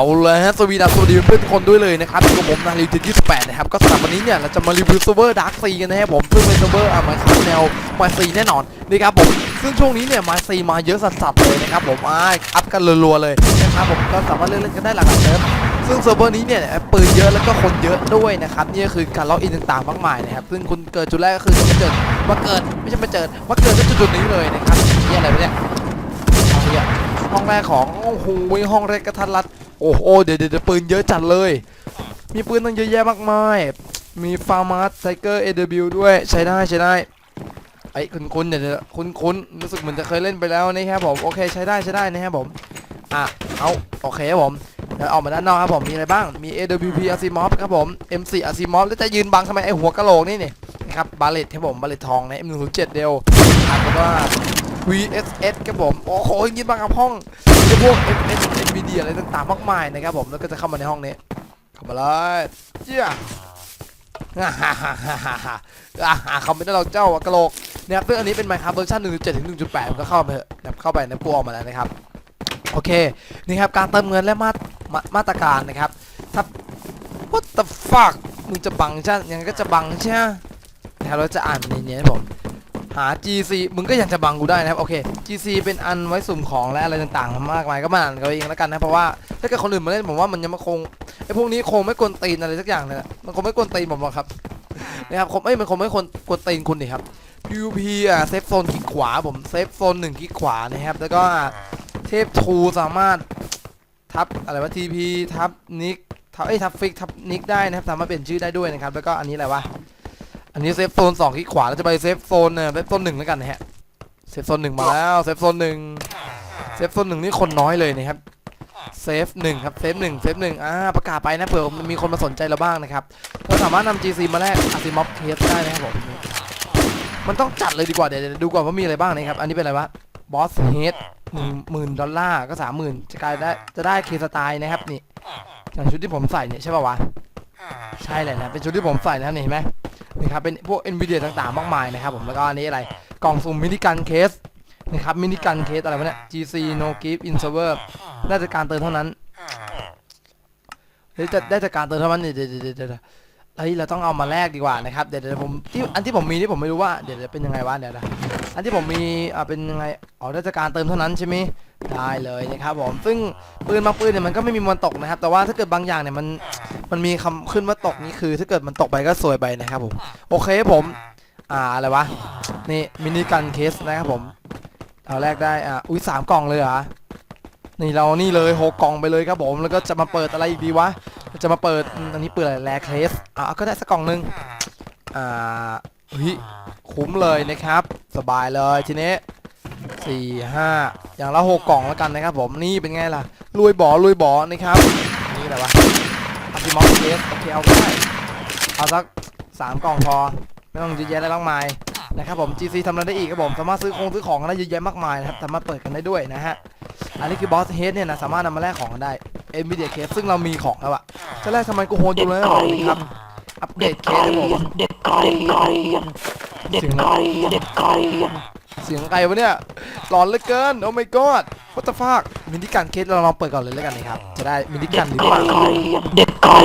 เอาเลยฮะสวีดัสสวัสดีเพื่อนทุกคนด้วยเลยนะครับอยู่กับผมนารีทิน28นะครับ ก็สำหรับวันนี้เนี่ย เราจะมารีวิวเซิร์ฟเวอร์ดาร์กซีกันนะครับผม ซึ่งเป็นเซิร์ฟเวอร์อะมาคับแนวมาซีแน่นอนนะครับผม ซึ่งช่วงนี้เนี่ยมาซีมาเยอะสัสๆเลยนะครับผมอ่าอัพกันรัวๆเลยนะครับผมก็สามารถเล่นๆกันได้หลากหลายเซิร์ฟซึ่งเซิร์ฟเวอร์นี้เนี่ยปืนเยอะแล้วก็คนเยอะด้วยนะครับนี่ก็คือการล็อกอินต่างๆมากมายนะครับซึ่งคุณเกิดจุดแรกก็คือจะมาเจอมาเกิดไม่ใช่มาเจอมาเกิดที่จุดๆนี้เลยนะครับนี่อะไรเนี่ยเอาเนี่ยห้องแรกของโอ้โหห้องแรกกระทัดรัด โอ้โหเดี๋ยวเดี๋ยวปืนเยอะจัดเลย มีปืนตั้งเยอะแยะมากมาย มีฟาร์มาสไทเกอร์เอเดบิวด้วยใช้ได้ใช้ได้ไอ้คุณคุณเดี๋ยวคุณคุณรู้สึกเหมือนจะเคยเล่นไปแล้วนะครับผมโอเคใช้ได้ใช้ได้นะครับผมอะเอาโอเคครับผมเดี๋ยวออกมาด้านนอกครับผมมีอะไรบ้างมี AWP Asimov ครับผม M4 Asimov แล้วจะยืนบังทำไมไอหัวกะโหลกนี่นี่นะครับบาเลตครับผมบาเลตทองนะ M107 เดียวอะแล้วก็ VSS ครับผมโอ้โหยืนบังกับห้อง มีพวก MS NVIDIA อะไรต่างๆมากมายนะครับผมแล้วก็จะเข้ามาในห้องนี้ เข้ามาเลยเจ้าฮ่าฮ่าฮ่าฮ่าฮ่าฮ่าฮ่าเขาไม่ได้เราเจ้าอะกะโหลกนะครับซึ่งอันนี้เป็น Minecraft เวอร์ชัน1.7ถึง1.8ก็เข้าไปเนะครับเข้าไปในะกูออกมาแล้วนะครับ โอเค นี่ครับ การเติมเงินและมาตมามาตรการนะครับถ้า what the fuck มึงจะบังใช่ยังก็จะบังใช่ไหมนะครับเราจะอ่านในนี้นะผม หา GC มึงก็ยังจะบังกูได้นะครับโอเค GC เป็นอันไว้สุ่มของและอะไรต่างๆมากมายก็มาอ่านกันเองแล้วกันนะเพราะว่าถ้าเกิดคนอื่นมาเล่นผมว่ามันยังมาคงไอ้พวกนี้คงไม่กวนตีนอะไรสักอย่างเลยนะมันคงไม่กวนตีนผมหรอกครับนะครับคงเอ้ยมันคงไม่คนกวนตีนคุณนี่ครับ PVP อะเซฟโซนคลิกขวาผมเซฟโซนหนึ่งคลิกขวานะครับแล้วก็เทพทูสามารถทับอะไรวะ TP ทับนิกทับเอ้ทับฟิกทับนิกได้นะครับสามารถเปลี่ยนชื่อได้ด้วยนะครับแล้วก็อันนี้อะไรวะ อันนี้เซฟโซนสองคลิกขวาแล้วจะไปเซฟโซนเนี่ยเซฟโซนหนึ่งแล้วกันนะฮะเซฟโซนหนึ่งมาแล้วเซฟโซนหนึ่งเซฟโซนหนึ่งนี่คนน้อยเลยนะครับเซฟหนึ่งครับเซฟหนึ่งเซฟหนึ่งอ่าประกาศไปนะเผื่อมีคนมาสนใจเราบ้างนะครับเราสามารถนำ GC มาแลกอาซิมอฟเคสได้นะครับผมมันต้องจัดเลยดีกว่าเดี๋ยวดูก่อนว่ามีอะไรบ้างนะครับอันนี้เป็นอะไรวะบอสเฮดหนึ่งหมื่นดอลลาร์ก็สามหมื่นจะกลายได้จะได้เคสไตล์นะครับนี่อย่างชุดที่ผมใส่เนี่ยใช่ป่าวะใช่เลยนะเป็นชุดที่ผมใส่นะครับนี่เห็นไหม นะครับเป็นพวก NVIDIA ต่างๆ มากมายนะครับผมแล้วก็อันนี้อะไรกล่องสุ่มมินิกันเคสนะครับมินิกันเคสอะไรวะเนี่ย GC no Give in server ได้จากการเติมเท่านั้นเฮ้ยจะได้จากการเติมเท่านั้นเดี๋ยว เฮ้ยเราต้องเอามาแลกดีกว่านะครับเดี๋ยวเดี๋ยวผมที่อันที่ผมมีที่ผมไม่รู้ว่าเดี๋ยวเดี๋ยวเป็นยังไงวะเดี๋ยวนะอันที่ผมมีอ่าเป็นยังไงอ๋อได้จากการเติมเท่านั้นใช่ไหมได้เลยนะครับผมซึ่งปืนบางปืนเนี่ยมันก็ไม่มีมวลตกนะครับ แต่ว่าถ้าเกิดบางอย่างเนี่ยมันมันมีคำขึ้นว่าตกนี่คือ ถ้าเกิดมันตกไปก็สวยไปนะครับผมโอเคผมอ่าอะไรวะนี่มินิกันเคสนะครับผมเอาแรกได้อ่าอุ้ยสามกล่องเลยเหรอ นี่เรานี่เลยหกกล่องไปเลยครับผมแล้วก็จะมาเปิดอะไรอีกดีวะจะมาเปิดอันนี้เปิดอะไรแรเคสอ่าก็ได้สักกล่องหนึงอ่าเฮ้ยคุ้มเลยนะครับ สบายเลยทีนี้สี่ห้าอย่างละหกกล่องแล้วกันนะครับผมนี่เป็นไงล่ะรวยบ่อรวยบ่อนะครับนี่อะไรวะอัลติมอลเคสโอเคเอาได้เอาสักสามกล่องพอไม่ต้องเยอะแยะอะไรมากมาย นะครับผม GC ทำอะไรได้อีกครับผมสามารถซื้อคงซื้อของกันได้เยอะแยะมากมายนะครับสามารถเปิดกันได้ด้วยนะฮะอันนี้คือบอสเฮดเนี่ยนะสามารถนำมาแลกของกันได้เอ็นวีเดียเคสซึ่งเรามีของแล้วอะจะแลกทำไมกูโหดอยู่เลยผมครับอัปเดตเคสครับผมเด็กไก่เด็กไก่เด็กไก่ เสียงใครวะเนี่ยหลอนเหลือเกิน โอ้ my god what the fuck มินิกันเคสเราลองเปิดก่อนเลยแล้วกันนะครับ จะได้มินิกันหรือเปล่าเด็กไก่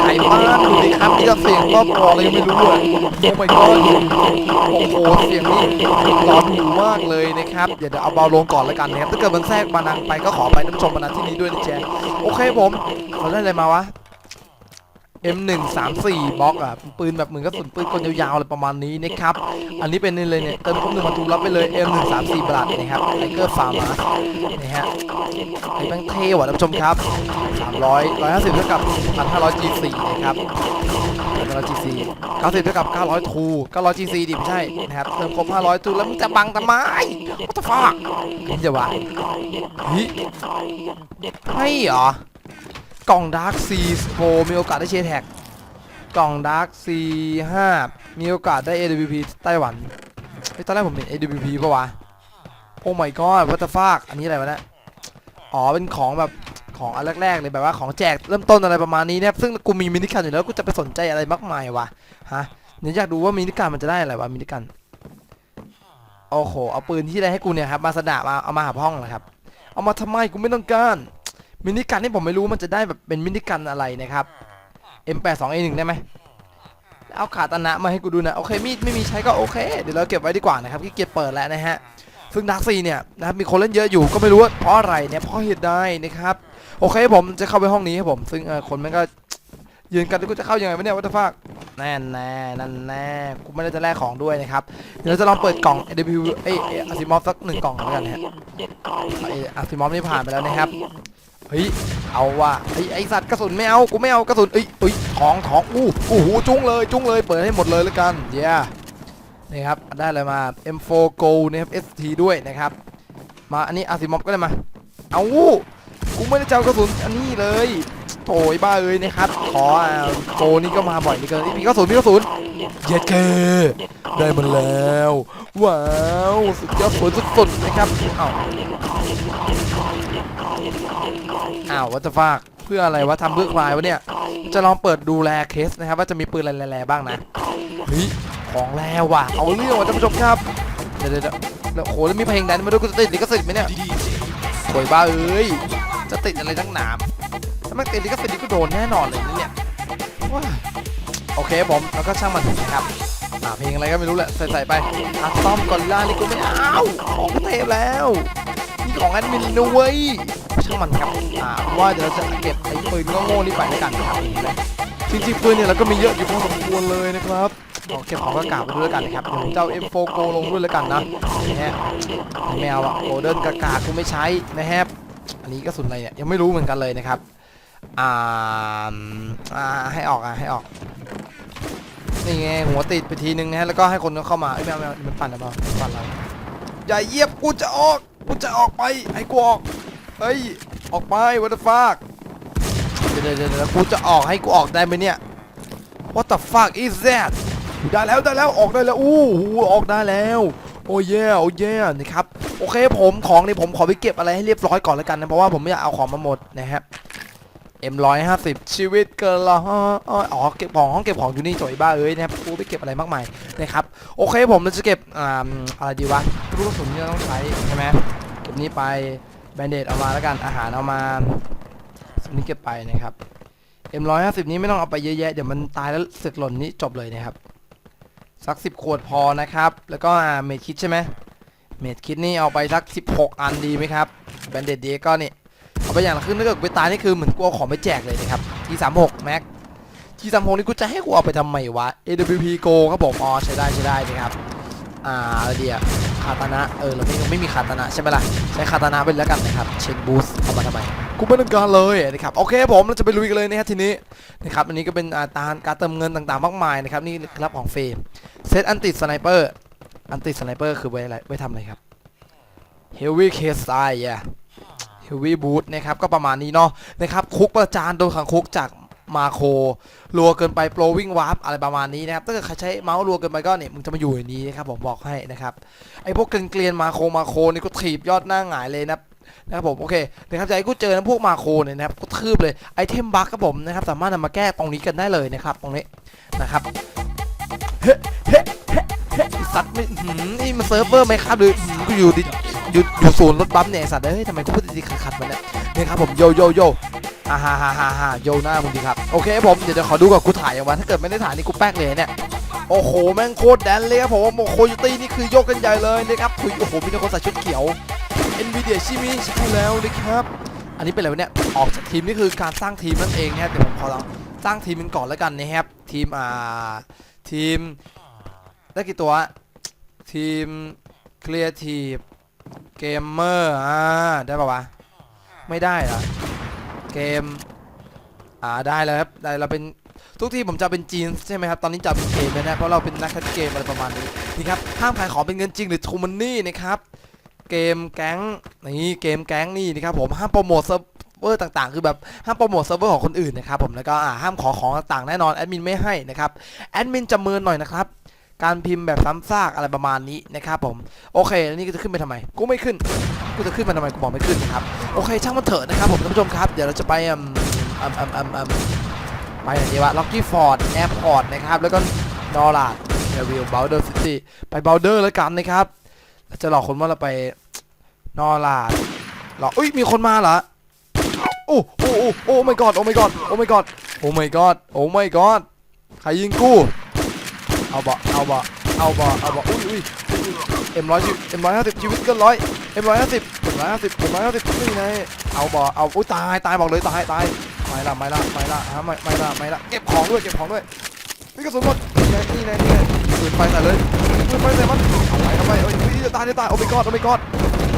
ไก่บ้านดูดิครับนี่ก็เสียงก็พอเลยไม่รู้เลยโอ้ my ไก่ god โอ้โหเสียงนี่ร้อนหูมากเลยนะครับเดี๋ยวเดี๋ยวเอาเบาลงก่อนแล้วกันนะครับถ้าเกิดมันแทรกมานังไปก็ขอไปนผู้ชมมาณที่นี้ด้วยนะแจ๊โอเคผมเราได้อะไรมาวะ M134 บล็อกอะปืนแบบเหมือนกับสุนปืนกลยาวๆอะไรประมาณนี้นะครับ อันนี้เป็นนี่เลยเนี่ยเติมครบหนึ่งพันทูรับไปเลย M134 บลัดนะครับไทเกอร์ฟาร์มานะฮะไอ้แมงเท่ว่ะท่านผู้ชมครับ 300 150เท่ากับ1,500 G4 นะครับ1,500 G4 90เท่ากับ900 ทู900 G4 ดิไม่ใช่นะครับเติมครบ500 ทูแล้วมึงจะบังทำไม What the fuck เห็นจะวะเฮ้ยให้เหรอ กล่อง Dark Sea Pro มีโอกาสได้เชแท็กกล่อง Dark Sea 5มีโอกาสได้ AWP ไต้หวันเฮ้ยตอนแรกผมเห็น AWP ปะวะโอ้ my god what the fuck อันนี้อะไรวะเนี่ยอ๋อเป็นของแบบของอันแรกๆเลยแบบว่าของแจกเริ่มต้นอะไรประมาณนี้นะครับซึ่งกูมีมินิกันอยู่แล้วกูจะไปสนใจอะไรมากมายวะฮะเดี๋ยวอยากดูว่ามินิกันมันจะได้อะไรวะมินิกันโอ้โหเอาปืนที่ได้ให้กูเนี่ยครับมาสดามาเอามาหาห้องเหรอครับ เอามาทำไมกูไม่ต้องการ มินิกันนี่ผมไม่รู้มันจะได้แบบเป็นมินิกันอะไรนะครับ M82A1 ได้ไหมเอาขาตนะมาให้กูดูนะ โอเคมีดไม่มีใช้ก็โอเค เดี๋ยวเราเก็บไว้ดีกว่านะครับขี้เกียจเปิดแล้วนะฮะ ซึ่งดักซีเนี่ยนะครับมีคนเล่นเยอะอยู่ก็ไม่รู้ว่าเพราะอะไรเนี่ยเพราะเหตุใดนะครับ โอเคผมจะเข้าไปห้องนี้ครับผม ซึ่งเออคนมันก็ยืนกันแล้วกูจะเข้ายังไงวะเนี่ยวัตถุฟากแน่แน่นั่นแน่กูไม่ได้จะแลกของด้วยนะครับ เดี๋ยวเราจะลองเปิดกล่อง AW เอ้ยอาซิมอฟสักหนึ่งกล่องแล้วกันนะฮะเด็กไก่ไอ้อาซิมอฟนี่ผ่านไปแล้วนะครับ เฮ้ยเอาว่ะไอ้ไอสัตว์กระสุนไม่เอากูไม่เอากระสุนเอ้ยเอ้ยของของอู้อู้หูจุ้งเลยจุ้งเลยเปิดให้หมดเลยแล้วกันเย้นี่ครับได้เลยมา M4 Go นะครับ ST ด้วยนะครับ มาอันนี้อาซิมอฟก็ได้มาเอากูไม่ได้เจะเอากระสุนอันนี้เลยโถยบ้าเอ้ยนะครับขอโกนี่ก็มาบ่อยเหลือเกินมีกระสุนมีกระสุนเย็ดเกได้มันแล้วว้าวสุดยอดสวยสุดนะครับอ้าว อ้าววัตฟากเพื่ออะไรวะทำเพื่อควายวะเนี่ย จะลองเปิดดูแลเคสนะครับ ว่าจะมีปืนอะไรแร่ๆบ้างนะเฮ้ยของแร่ว่ะเอาเรื่องว่ะท่านผู้ชมครับเดี๋ยวเดี๋ยวแล้วโอ้โหแล้วมีเพลงแดนมาด้วยกูจะติดลิขสิทธิ์ไหมเนี่ยโวยบ้าเอ้ยจะติดอะไรทั้งหนามถ้าไม่ติดลิขสิทธิ์นี่ก็โดนแน่นอนเลยนะเนี่ยว้าโอเคผมแล้วก็ช่างมันนะครับอ่าเพลงอะไรก็ไม่รู้แหละใส่ใส่ไปอัตอมกอริลล่านี่กูไม่เอาของเทพแล้วนี่ของแอดมินนะเว้ย ช่างมันครับอ่าว่าเดี๋ยวเราจะเก็บไอ้ปืนโง่ๆนี่ไปแล้วกันนะครับจริงๆปืนเนี่ยเราก็มีเยอะอยู่พอสมควรเลยนะครับเอาเก็บของก็กาบไปด้วยแล้วกันนะครับเดี๋ยวผมจะเอา M4 Go ลงด้วยแล้วกันนะนะฮะไม่เอาอะโกลเด้นกากากูไม่ใช้นะครับอันนี้ก็สุดอะไรเนี่ยยังไม่รู้เหมือนกันเลยนะครับอ่าอ่าให้ออกอะให้ออกนี่ไงหัวติดไปทีนึงนะฮะแล้วก็ให้คนเข้ามาเอ้ยไม่เอาไม่เอามันปั่นหรือเปล่ามันปั่นเราอย่าเหยียบกูจะออกกูจะออกไปให้กูออก เฮ้ย ออกไปวัตฟากเดี๋ยวเดี๋ยวเดี๋ยวกูจะออกให้กูออกได้ไหมเนี่ย What the fuck is that ได้แล้วได้แล้วออกได้แล้วอู้หูออกได้แล้ว โอ้เย่โอ้เย่นะครับโอเคผมของนี่ผมขอไปเก็บอะไรให้เรียบร้อยก่อนแล้วกันนะเพราะว่าผมไม่อยากเอาของมาหมดนะครับ M150 ชีวิตเกินละอ๋อเก็บของห้องเก็บของอยู่นี่จ่อยบ้าเอ้ยนะครับกูไปเก็บอะไรมากมายนะครับโอเคผมเราจะเก็บอ่าอะไรดีวะลูกกระสุนที่เราต้องใช้ใช่ไหมเก็บนี้ไป แบนเดดเอามาแล้วกันอาหารเอามาสิ่งนี้เก็บไปนะครับ M150 นี้ไม่ต้องเอาไปเยอะแยะเดี๋ยวมันตายแล้วเสร็จหล่นนี้จบเลยนะครับ สัก 10 ขวดพอนะครับ แล้วก็เมดคิดใช่ไหมเมดคิดนี่เอาไปสัก 16 อันดีไหมครับแบนเดดดีก็นี่เอาไปอย่างละครึ่งถ้าเกิดกูไปตายนี่คือเหมือนกูเอาของไปแจกเลยนะครับทีสามหกแม็กทีสามหกนี่กูจะให้กูเอาไปทำไมวะ AWP Go ครับผมอ๋อใช้ได้ใช้ได้นะครับอ่าอะไรดีอะ คาตานะเออเราไม่ไม่มีคาตานะใช่ไหมล่ะใช้คาตานะไปแล้วกันนะครับเชนบูสเอามาทำไมกูไม่ต้องการเลยนะครับโอเคผมเราจะไปลุยกันเลยนะฮะทีนี้นะครับอันนี้ก็เป็นอาตารการเติมเงินต่างๆมากมายนะครับนี่รับของเฟรมเซตอันติสไนเปอร์อันติสไนเปอร์คือไว้อะไรไว้ทำอะไรครับ Heavy Case Style yeah เฮฟวี่บูทนะครับก็ประมาณนี้เนาะนะครับคุกประจานโดนขังคุกจาก มาโครัวเกินไปโปรวิ่งวาร์ปอะไรประมาณนี้นะครับถ้าเกิดใครใช้เมาส์รัวเกินไปก็เนี่ยมึงจะมาอยู่ในนี้นะครับผมบอกให้นะครับไอพวกเกลียนมาโคมาโคนี่ก็ถีบยอดหน้าหงายเลยนะนะครับผมโอเคนะครับจะให้กูเจอนะพวกมาโคเนี่ยนะครับก็ทืบเลยไอเทมบัคครับผมนะครับสามารถนำมาแก้ตรงนี้กันได้เลยนะครับตรงนี้นะครับเฮ้เฮ้เฮ้เฮ้สัตว์ไม่หืมนี่มันเซิร์ฟเวอร์ไหมครับหรือกูอยู่ดิอยู่อยู่ศูนย์รถบัมเนี่ยสัตว์เอ้ยทำไมกูพูดดีๆขัดๆมาเนี่ยนี่ครับผมโยโยโย อ่าฮ่าฮ่าฮ่าฮ่าโยหน้ามึงดีครับ โอเคผม เดี๋ยวจะขอดูก่อนกูถ่ายอย่างวะถ้าเกิดไม่ได้ถ่ายนี่กูแป๊กเลยเนี่ย โอ้โห แม่งโคตรแดนเลยครับผมโอ้โหโยตี้นี่คือโยกกันใหญ่เลยนะครับคุยโอ้โห มีคนใส่ชุดเขียว NVIDIA ชิมิใช่แล้วนะครับ อันนี้เป็นอะไรเนี่ย ออกจากทีมนี่คือการสร้างทีมนั่นเองนะครับเดี๋ยวผมขอลองสร้างทีมกันก่อนแล้วกันนะครับ ทีมอ่า ทีม ได้กี่ตัว ทีม Creative Gamer อ่าได้ป่าวะ ไม่ได้เหรอ เกม อ่าได้แล้วครับได้เราเป็นทุกทีผมจะเป็นจีนใช่ไหมครับ ตอนนี้จะเป็นเกมนะเพราะเราเป็นนักคัดเกมอะไรประมาณนี้นี่ครับห้ามขายของเป็นเงินจริงหรือทูมันนี่นะครับ เกมแก๊งนี่เกมแก๊งนี่นะครับผมห้ามโปรโมทเซิร์ฟเวอร์ต่างๆ คือแบบห้ามโปรโมทเซิร์ฟเวอร์ของคนอื่นนะครับผมแล้วก็อ่าห้ามขอของต่างๆแน่นอนแอดมินไม่ให้นะครับแอดมินจะเมินหน่อยนะครับ การพิมพ์แบบซ้ำซากอะไรประมาณนี้นะครับผมโอเคแล้วนี่ก็จะขึ้นไปทำไมกูไม่ขึ้นกูจะขึ้นมาทำไมกูบอกไม่ขึ้นนะครับโอเค ช่างมันเถอะนะครับผมท่านผู้ชมครับ เดี๋ยวเราจะไปอืมอืมอืมอืมอืมไปไหนดีวะล็อกกี้ฟอร์ดแอร์พอร์ตนะครับแล้วก็นอร์ลาดเดวิลเบลเดอร์ซิตี้ไปเบลเดอร์แล้วกันนะครับเราจะหลอกคนว่าเราไปนอร์ลาดหลอกอุ้ยมีคนมาเหรอโอ้โอ้โอ้โอ้ my god โอ้ my god โอ้ my god โอ้ my god โอ้ my god ใครยิงกู เอาบ่เอาบ่เอาบ่เอาบ่อุ้ยอุ้ยเอ็มร้อยเอ็มร้อยห้าสิบชีวิตเกินร้อยเอ็มร้อยห้าสิบเอ็มร้อยห้าสิบเอ็มร้อยห้าสิบนี่ไงเอาบ่เอาอุ้ยตายตายบอกเลยตายตายไม่ละไม่ละไม่ละฮะไม่ไม่ละไม่ละเก็บของด้วยเก็บของด้วยนี่กระสุนหมดนี่ไงนี่ไงนี่ไงปืนไฟใส่เลยปืนไฟใส่มันเอาไปเอาไปเอ้ยจะตายจะตายโอ้ my god โอ้ my god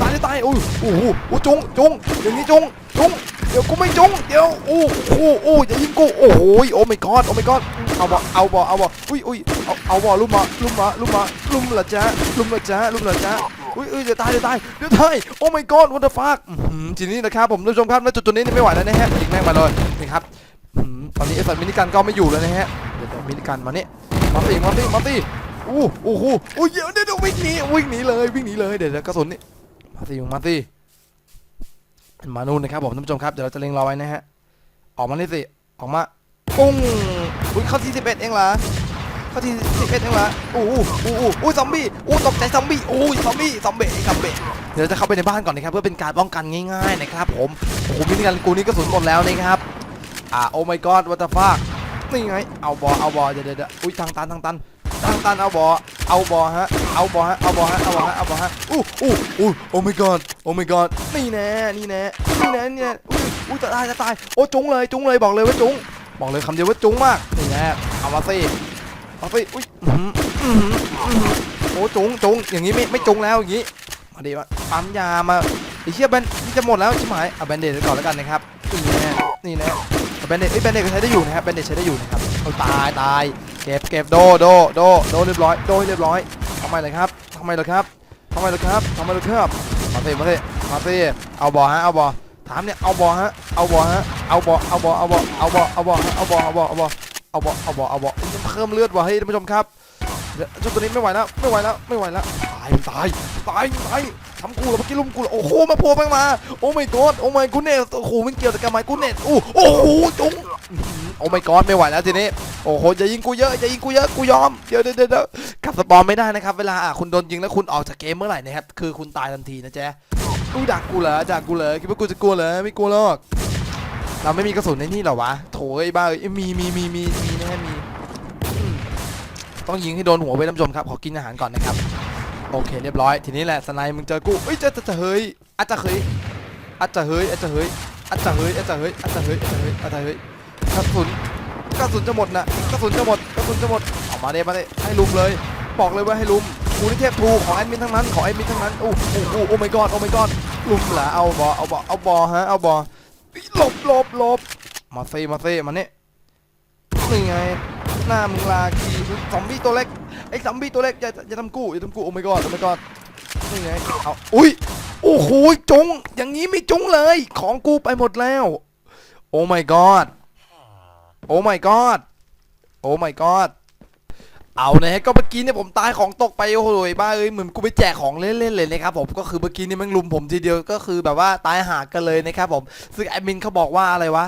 ตายจะตายโอ้ยโอ้โหโอ้จุงจุงอย่างนี้จุงจุงเดี๋ยวกูไม่จุงเดี๋ยวโอ้โหโอ้อย่ายิงกูโอ้โหโอ้ my god โอ้ my god เอาบ่เอาบ่เอาบ่อุ้ยอุ้ย เอาเอาบ่ลุมมาลุมมาลุมมาลุมละจ้าลุมละจ้าลุมละจ้าอุ้ยอุ้ยจะตายจะตายจะตายโอ้ my god what the fuck อื้อหือทีนี้นะครับผมท่านผู้ชมครับณจุดตัวนี้นี่ไม่ไหวแล้วนะฮะยิงแม่งมาเลยนี่ครับตอนนี้ไอ้สัตว์มินิกันก็ไม่อยู่แล้วนะฮะเดี๋ยวมินิกันมาเนี่มาตีมาตีมาตีอู้โอ้โหโอ้ยเดี๋ยวเดี๋ยวเดี๋ยววิ่งหนีวิ่งหนีเลยวิ่งหนีเลยเดี๋ยวเดี๋ยวกระสุนนี่มาตีมาตีมานู่นนะครับผมท่านผู้ชมครับเดี๋ยวเราจะเล็งรอไว้นะฮะออกมานี่สิออกมาปุ้งอุ้ยเข้าที่11เองเหรอ ข้าที่11เองเหรออู้อู้อู้อู้อู้ซอมบี้อู้ตกใจซอมบี้อู้ซอมบี้ซอมเบ้ซอมเบ้เดี๋ยวจะเข้าไปในบ้านก่อนนะครับเพื่อเป็นการป้องกันง่ายๆนะครับผมโอ้โหมินิกันกูนี่กระสุนหมดแล้วนะครับอ่าโอ้ my god what the fuck นี่ไงเอาบอเอาบอเดี๋ยวเดี๋ยวเดี๋ยวอุ้ยทางตันทางตันทางตันเอาบอเอาบอฮะเอาบอฮะเอาบอฮะเอาบอฮะเอาบอฮะอู้อู้อู้โอ้ my god โอ้ my god นี่แน่นี่แน่นี่แน่นี่แน่อุ้ยอุ้จะตายจะตายโอ้จุงเลยจุงเลยบอกเลยว่าจุงบอกเลยคำเดียวว่าจุ้งมากนี่แหละเอามาสิ เอาสิอุ้ยอื้อหืออื้อหืออื้อหือโอ้จุงจุงอย่างนี้ไม่ไม่จุงแล้วอย่างนี้มาดีมาปั๊มยามาไอเชี่ยแบนนี่จะหมดแล้วใช่ไหมเอาแบนเดดก่อนแล้วกันนะครับนี่น่นี่น่เอาแบนเดดไอ้ยแบนเดดก็ใช้ได้อยู่นะครับแบนเดดใช้ได้อยู่นะครับเอาตายตายเก็บเก็บโดโดโดโดเรียบร้อยโดเรียบร้อยทำไมเลยครับทำไมเลยครับทำไมเลยครับทำไมเลยครับมาสิมาสิมาสิเอาบอฮะเอาบอถามเนี่ยเอาบอฮะเอาบอฮะเอาบอเอาบอเอาบอเอาบอเอาบอเอาบอเอาบอเอาบอ เอาบอเอาบอเอาบอเพิ่มเลือดว่ะเฮ้ยท่านผู้ชมครับเจ้าตัวนี้ไม่ไหวแล้วไม่ไหวแล้วไม่ไหวแล้วตายตายตายตายทำกูเหรอเมื่อกี้ลุมกูหรอโอ้โหมาโผล่มามาโอ้ my god โอ้ my goodness โอ้โหมันเกี่ยวกับการไม้กูเน็ตโอ้โอ้โหจุงอื้อหือโอ้ my god ไม่ไหวแล้วทีนี้โอ้โหอย่ายิงกูเยอะอย่ายิงกูเยอะกูยอมเดี๋ยวเดี๋ยวเดี๋ยวกับสปอร์ไม่ได้นะครับ เวลาคุณโดนยิงแล้วคุณออกจากเกมเมื่อไหร่นะครับคือคุณตายทันทีนะแจ๊อู้ดักกูเหรอดักกูเหรอคิดว่ากูจะกลัวเหรอไม่กลัวหรอก เราไม่มีกระสุนในนี่หรอวะ โถเอ้ยบ้าเอ้ยมีมีมีมีมีแน่มีอืมต้องยิงให้โดนหัวไปท่านผู้ชมครับ ขอกินอาหารก่อนนะครับ โอเคเรียบร้อย ทีนี้แหละสไนมึงเจอกูเอ้ยเจะจะเฮ้ยอาจจะเฮ้ยอาจจะเฮ้ยอาจจะเฮ้ยอาจจะเฮ้ยอาจจะเฮ้ยอาจจะเฮ้ยอาจจะเฮ้ยอาจจะเฮ้ยกระสุนกระสุนจะหมดนะกระสุนจะหมดกระสุนจะหมดออกมาเด้มาเด้ให้ลุมเลย บอกเลยว่าให้ลุมกูนี่เทพทูของแอดมินทั้งนั้นของแอดมินทั้งนั้นโอ้โหโอ้โอ้ my god โอ้ my god ลุมเหรอเอาบอเอาบอเอาบอฮะเอาบอ หลบหลบหลบมาเซ่มาเซ่มาเนี่ยนี่ไง หน้ามึงลากีซอมบี้ตัวเล็ก ไอ้ซอมบี้ตัวเล็กอย่าอย่าทำกูอย่าทำกูโอ้ my god โอ้ my god นี่ไง เอา อุ้ย โอ้โหจง อย่างนี้ไม่จงเลย ของกูไปหมดแล้ว โอ้ my god โอ้ my god โอ้ my god เอานะฮะก็เมื่อกี้เนี่ยผมตายของตกไปโอ้โหบ้าเอ้ยเหมือนกูไปแจกของเล่นๆเลยนะครับผมก็คือเมื่อกี้นี่มันลุมผมทีเดียวก็คือแบบว่าตายหากันเลยนะครับผมซึ่งแอดมินเขาบอกว่าอะไรวะ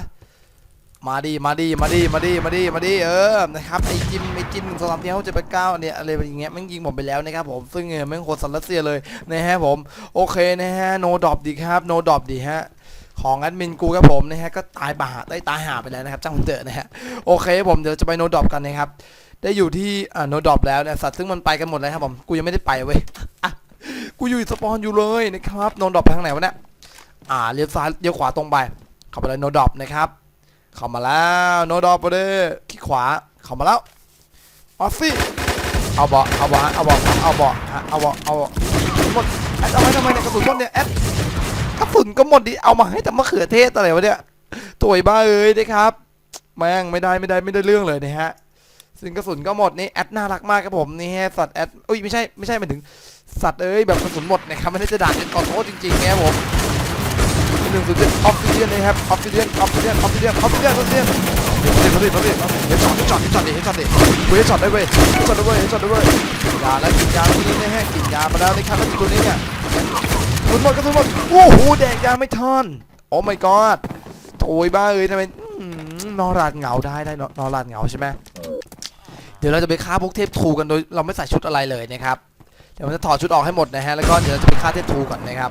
มาดีมาดีมาดีมาดีมาดีมาดีเออนะครับไอจิมไอจิมหนึ่งสองสามสี่ห้าเจ็ดแปดเก้าเนี่ยอะไรอย่างเงี้ยแม่งยิงผมไปแล้วนะครับผมซึ่งเนี่ยแม่งโคตรสันรัสเซียเลยนะฮะผมโอเคนะฮะโนดอปดีครับโนดอปดีฮะของแอดมินกูครับผมนะฮะก็ตายบาได้ตายหาไปแล้วนะครับจ้างผมเถอนะฮะโอเคผมเดี๋ยวจะไปโนดอปกันนะครับ ได้อยู่ที่อ่าโนดอปแล้วเนี่ยสัตว์ซึ่งมันไปกันหมดเลยครับผมกูยังไม่ได้ไปเว้ยอะกูอยู่สปอนอยู่เลยนะครับโนดอปไปทางไหนวะเนี่ยอ่าเลี้ยวซ้ายเลี้ยวขวาตรงไปเข้าไปเลยโนดอปนะครับเข้ามาแล้วโนดอปไปเลยขี้ขวาเข้ามาแล้วมาสิเอาเบอเอาเบอฮะเอาเบอเอาเบอฮะเอาเบอเอาบอหมดแอดเอาไว้ทำไมเนี่ยกระสุนหมดเนี่ยแอดกระสุนก็หมดดิเอามาให้แต่มะเขือเทศอะไรวะเนี่ยตัวไอ้บ้าเอ้ยนะครับแม่งไม่ได้ไม่ได้ไม่ได้เรื่องเลยนะฮะ ซึ่งกระสุนก็หมดนี่แอดน่ารักมากครับผมนี่ฮะสัตว์แอดอุ้ยไม่ใช่ไม่ใช่หมายถึงสัตว์เอ้ยแบบกระสุนหมดนะครับไม่ได้จะด่าแอดขอโทษจริงๆนะครับผมหนึ่งสุดเจ็ดออฟฟิเดียนนะครับออฟฟิเดียนออฟฟิเดียนออฟฟิเดียนออฟฟิเดียนออฟฟิเดียนมาดิมาดิมาดิเฮดช็อตเฮดช็อตเฮดช็อตดิเฮดช็อตดิเว้ยเฮดได้เว้ยเฮดได้เว้ยเฮดได้เว้ยยาแล้วกินยาแล้วนี่นะฮะกินยามาแล้วนะครับแล้วตัวนี้เนี่ยกระสุนหมดกระสุนหมดโอ้โหแดกยาไม่ทันโอ้ my god โอยบ้าเอ้ยทำไมนอนราดเหงาได้ได้นอนนอนราดเหงาใช่ไหม ดี๋ยวเราจะไปฆ่าพวกเทพทูกันโดยเราไม่ใส่ชุดอะไรเลยนะครับเดี๋ยวมันจะถอดชุดออกให้หมดนะฮะแล้วก็เดี๋ยวเราจะไปฆ่าเทพทูก่อนนะครับ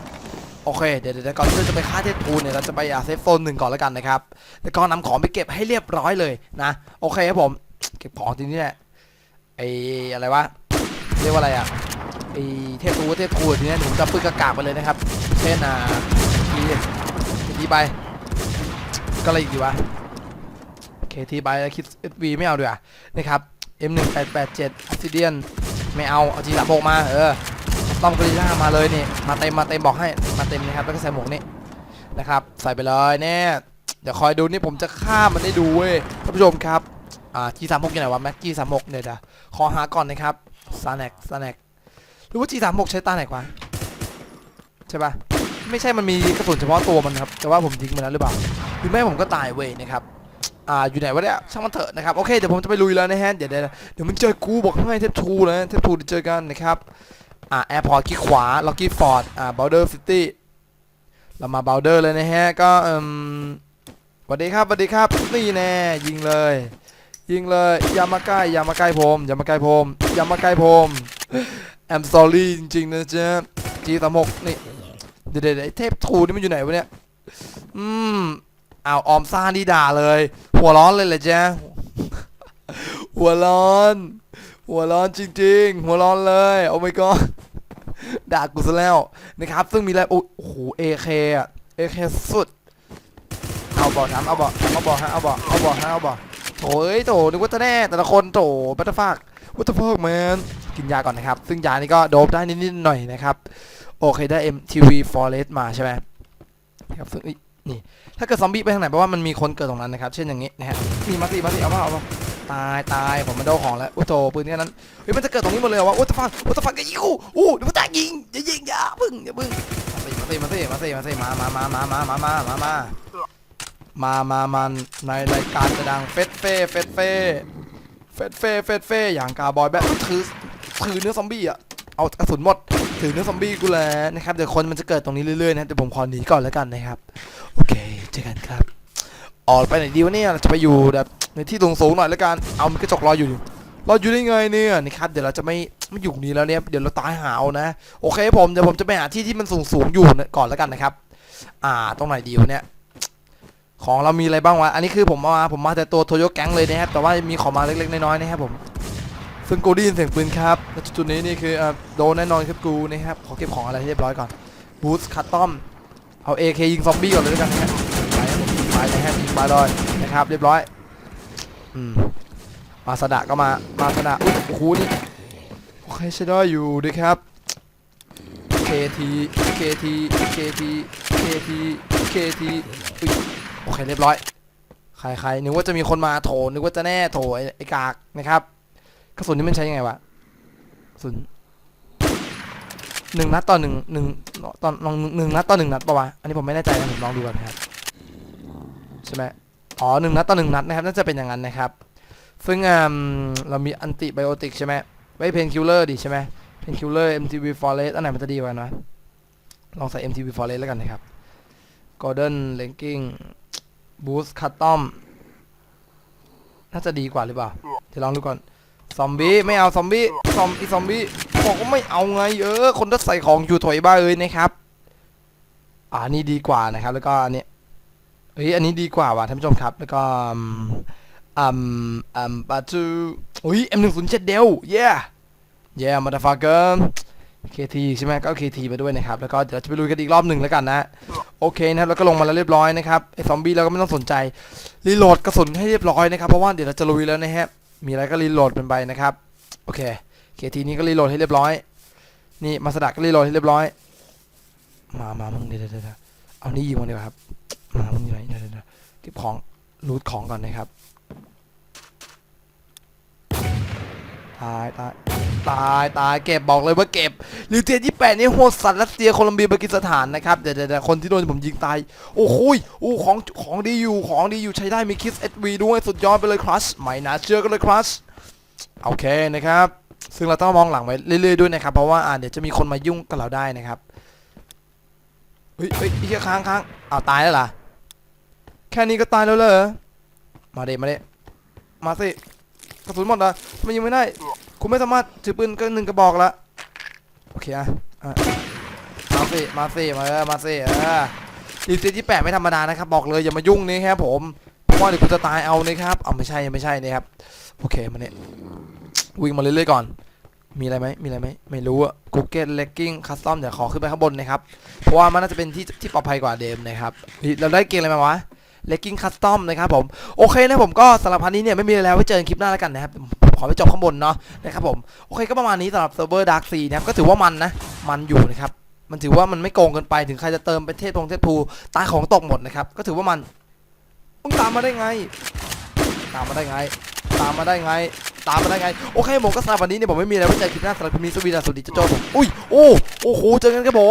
โอเคเดี๋ยวเดี๋ยวก่อนที่เราจะไปฆ่าเทพทูเนี่ยเราจะไปอาเซฟโซนหนึ่งก่อนแล้วกันนะครับแล้วก็นำของไปเก็บให้เรียบร้อยเลยนะโอเคครับผมเก็บของทีนี้เนี่ยไออะไรวะเรียกว่าอะไรอะไอเทพทูเทพทูทีเนี้ยผมจะปืนกระกากไปเลยนะครับเช่นอ่าทีทีไปก็อะไรอีกดีวะเคทีไปแล้วคิด SV ไม่เอาด้วยอะนะครับ M1887 Obsidian ไม่เอา เอา G36 มาเออต้อมกรีล่ามาเลยนี่มาเต็มมาเต็มบอกให้มาเต็มนะครับแล้วก็ใส่หมวกนี่นะครับ ใส่ไปเลยเนี่ยเดี๋ยวคอยดูนี่ผมจะฆ่ามันได้ดูเว้ยท่านผู้ชมครับอ่า G36 อยู่ไหนวะแม็ก G36 เนี่ยเดี๋ยวขอหาก่อนนะครับ s a n e x s a n e x หรือว่า G36 ใช้ตาไหนวะใช่ปะไม่ใช่มันมีกระสุนเฉพาะตัวมันครับแต่ว่าผมทิ้งมันแล้วหรือเปล่าหรือไม่ผมก็ตายเว้ยนะครับ อ่าอยู่ไหนวะเนี่ยช่างมันเถอะนะครับโอเคเดี๋ยวผมจะไปลุยแล้วนะฮะเดี๋ยวเดี๋ยวเดี๋ยวมึงเจอกูบอกให้เทปทูนะเทปทูเดี๋ยวเจอกันนะครับอ่าแอร์พอร์ตขี้ขวาล็อกกี้ฟอร์ดอ่าบอลเดอร์ซิตี้เรามาบอลเดอร์เลยนะฮะก็อืมสวัสดีครับสวัสดีครับนี่แน่ยิงเลย ยิงเลยอย่ามาใกล้อย่ามาใกล้ผมอย่ามาใกล้ผมอย่ามาใกล้ผม I'm sorry จริงๆนะจ๊ะจีสามหกนี่เดี๋ยวเดี๋ยวเทปทูนี่มันอยู่ไหนวะเนี่ยอืม อ้าวออมซ่านี่ด่าเลย หัวร้อนเลยเหรอจ๊ะหัวร้อน หัวร้อนจริง ๆ หัวร้อนเลยโอ้ my god ด่ากูซะแล้วนะครับ ซึ่งมีอะไรโอ้โหเอเคอะเอเคสุด เอาบอกถามเอาบอกเอาบอกฮะเอาบอกเอาบอกฮะเอาบอกโถเอ้ยโถนึกว่าจะแน่แต่ละคนโถบัตเตอร์ฟักวัตเตอร์ฟักแมนกินยาก่อนนะครับ ซึ่งยานี่ก็โดบได้นิดๆหน่อยนะครับ โอเคได้ MTV Forest มาใช่ไหมครับซึ่งเอ้ย ถ้าเกิดซอมบี้ไปทางไหนแปลว่ามันมีคนเกิดตรงนั้นนะครับ เช่นอย่างนี้นะฮะมีมาสิมาสิเอามาเอามาตายตายผมมันโดนของแล้วอุ้ยโตปืนแค่นั้นเฮ้ยมันจะเกิดตรงนี้หมดเลยเหรอวะอุ้ยตะฟังอุ้ยตะฟังอย่ายิงกูอู้เดี๋ยวมันจะยิงอย่ายิงอย่าพึ่งอย่าพึ่งมาสิมาสิมาสิมาสิมาสิมามามามามามามามามามามามันในรายการจะดังเฟสเฟ่เฟสเฟ่เฟสเฟ่เฟสเฟ่อย่างกาบอยแบบถือถือเนื้อซอมบี้อะเอากระสุนหมด ถือเนื้อซอมบี้กูแล้วนะครับเดี๋ยวคนมันจะเกิดตรงนี้เรื่อยๆนะเดี๋ยวผมขอหนีก่อนแล้วกันนะครับ โอเคเจอกันครับออกไปไหนดีวะเนี่ยเราจะไปอยู่แบบในที่ตรงสูงหน่อยแล้วกันเอามันกระจกรออยู่รออยู่ได้ไงเนี่ยนะครับเดี๋ยวเราจะไม่ไม่อยู่นี้แล้วเนี่ยเดี๋ยวเราตายหาวนะโอเคผมเดี๋ยวผมจะไปหาที่ที่มันสูงๆอยู่ก่อนแล้วกันนะครับ อ่าตรงไหนดีวะเนี่ยของเรามีอะไรบ้างวะอันนี้คือผมมาผมมาแต่ตัวโทโยแก๊งเลยนะครับแต่ว่ามีของมาเล็กๆน้อยๆนะครับผม ซึ่งกูได้ยินเสียงปืนครับณจุดนี้นี่คืออ่าโดนแน่นอนครับกูนะครับ ขอเก็บของอะไรให้เรียบร้อยก่อน บูสคัตตอม เอา AK ยิงซอมบี้ก่อนเลยแล้วกันนะฮะไปครับผมยิงไปนะฮะยิงไปเลยนะครับ เรียบร้อย อืม มาสดะก็มา มาสดะอุ๊ยโอ้โหนี่โอเคใช้ได้อยู่ด้วยครับ KT KT KT KT KT โอเคเรียบร้อย ใครใครนึกว่าจะมีคนมาโถนึกว่าจะแน่โถไอ้กากนะครับ กระสุนนี่มันใช้ยังไงวะกระสุนหนึ่งนัดต่อหนึ่งหนึ่งตอนลองหนึ่งนัดต่อหนึ่งนัดปะวะอันนี้ผมไม่แน่ใจนะผมลองดูก่อนครับใช่ไหมอ๋อหนึ่งนัดต่อหนึ่งนัดนะครับ น่าจะเป็นอย่างนั้นนะครับ ซึ่งเรามีอันติไบโอติกใช่ไหมไว้เพนคิลเลอร์ดิใช่ไหมเพนคิลเลอร์ MTV Forest อันไหนมันจะดีกว่านะลองใส่ MTV Forest แล้วกันนะครับ Golden Ranking Boost Custom น่าจะดีกว่าหรือเปล่าเดี๋ยวลองดูก่อน ซอมบี้ไม่เอาซอมบี้ซอมอีซอมบี้บอกว่าไม่เอาไงเออคนที่ใส่ของอยู่ถอยบ้าเอ้ยนะครับ อ่านี่ดีกว่านะครับ แล้วก็อันนี้เฮ้ยอันนี้ดีกว่าว่ะท่านผู้ชมครับ แล้วก็อืมอืมอืมปาจูอุ้ย M107 เดลเย้เย้มาดาฟาเกอร์ KT ใช่ไหมก็ KT ไปด้วยนะครับ แล้วก็เดี๋ยวจะไปลุยกันอีกรอบหนึ่งแล้วกันนะ โอเคนะครับแล้วก็ลงมาแล้วเรียบร้อยนะครับไอ้ซอมบี้เราก็ไม่ต้องสนใจรีโหลดกระสุนให้เรียบร้อยนะครับ เพราะว่าเดี๋ยวเราจะลุยแล้วนะฮะ มีอะไรก็รีโหลดเป็นไปนะครับโอเคเคทีนี้ก็รีโหลดให้เรียบร้อย นี่มาสดักก็รีโหลดให้เรียบร้อย มามามึงเดี๋ยวเดี๋ยวเดี๋ยวเอานี่ยิงมันดีกว่าครับ มามึงอยู่ไหนเดี๋ยวเดี๋ยวเดี๋ยวเก็บของรูทของก่อนนะครับ ตายตาย ตายตายเก็บบอกเลยว่าเก็บลิวเจียยี่แปดนี่โหดสัตว์รัสเซียโคลัมเบียปากีสถานนะครับเดี๋ยวเดี๋ยวคนที่โดนผมยิงตาย โอ้โหยโอ้ของของดีอยู่ของดีอยู่ใช้ได้มีคิสเอสวีด้วยสุดยอดไปเลยครัชไม่น่าเชื่อกันเลยครัชโอเคนะครับ ซึ่งเราต้องมองหลังไว้เรื่อยๆด้วยนะครับเพราะว่าอ่าเดี๋ยวจะมีคนมายุ่งกับเราได้นะครับเฮ้ยเฮ้ยอ้เหี้ยค้างค้างอ้าวตายแล้วล่ะแค่นี้ก็ตายแล้วเหรอมาเดมาเดมาสิกระสุนหมดเหรอทำไมยิงไม่ได้ คุณไม่สามารถถือปืนก็หนึ่งกระบอกละโอเคอะอะเอาสิมาสิมาเออมาสิเออดีซีที่แปดไม่ธรรมดานะครับ บอกเลยอย่ามายุ่งนี่ครับผมเพราะว่าเดี๋ยวกูจะตายเอานะครับเอาไม่ใช่ไม่ใช่นะครับโอเคมาเนี่ยวิ่งมาเรื่อยๆก่อน มีอะไรไหมมีอะไรไหมไม่รู้อะ Google Legging Custom เดี๋ยวขอขึ้นไปข้างบนนะครับเพราะว่ามันน่าจะเป็นที่ที่ปลอดภัยกว่าเดิมนะครับเราได้เกมอะไรมาวะ Legging Custom นะครับผม โอเคนะผมก็สำหรับพันนี้เนี่ยไม่มีอะไรแล้วไว้เจอกันคลิปหน้าแล้วกันนะครับ ขอไปจบข้างบนเนาะนะครับผมโอเคก็ประมาณนี้สำหรับเซิร์ฟเวอร์ Dark Sea นะครับก็ถือว่ามันนะมันอยู่นะครับมันถือว่ามันไม่โกงเกินไปถึงใครจะเติมเป็นเทพพงเทพภูตายของตกหมดนะครับก็ถือว่ามันมึงตามมาได้ไง ตามมาได้ไง ตามมาได้ไง ตามมาได้ไง โอเคผมก็สำหรับวันนี้เนี่ยผมไม่มีอะไรไว้เจคลิปหน้าสำหรับคลิปนี้สวีดัสสวัสดีเจ้าโจผมอุ้ยโอ้โอ้โหเจอกันครับผม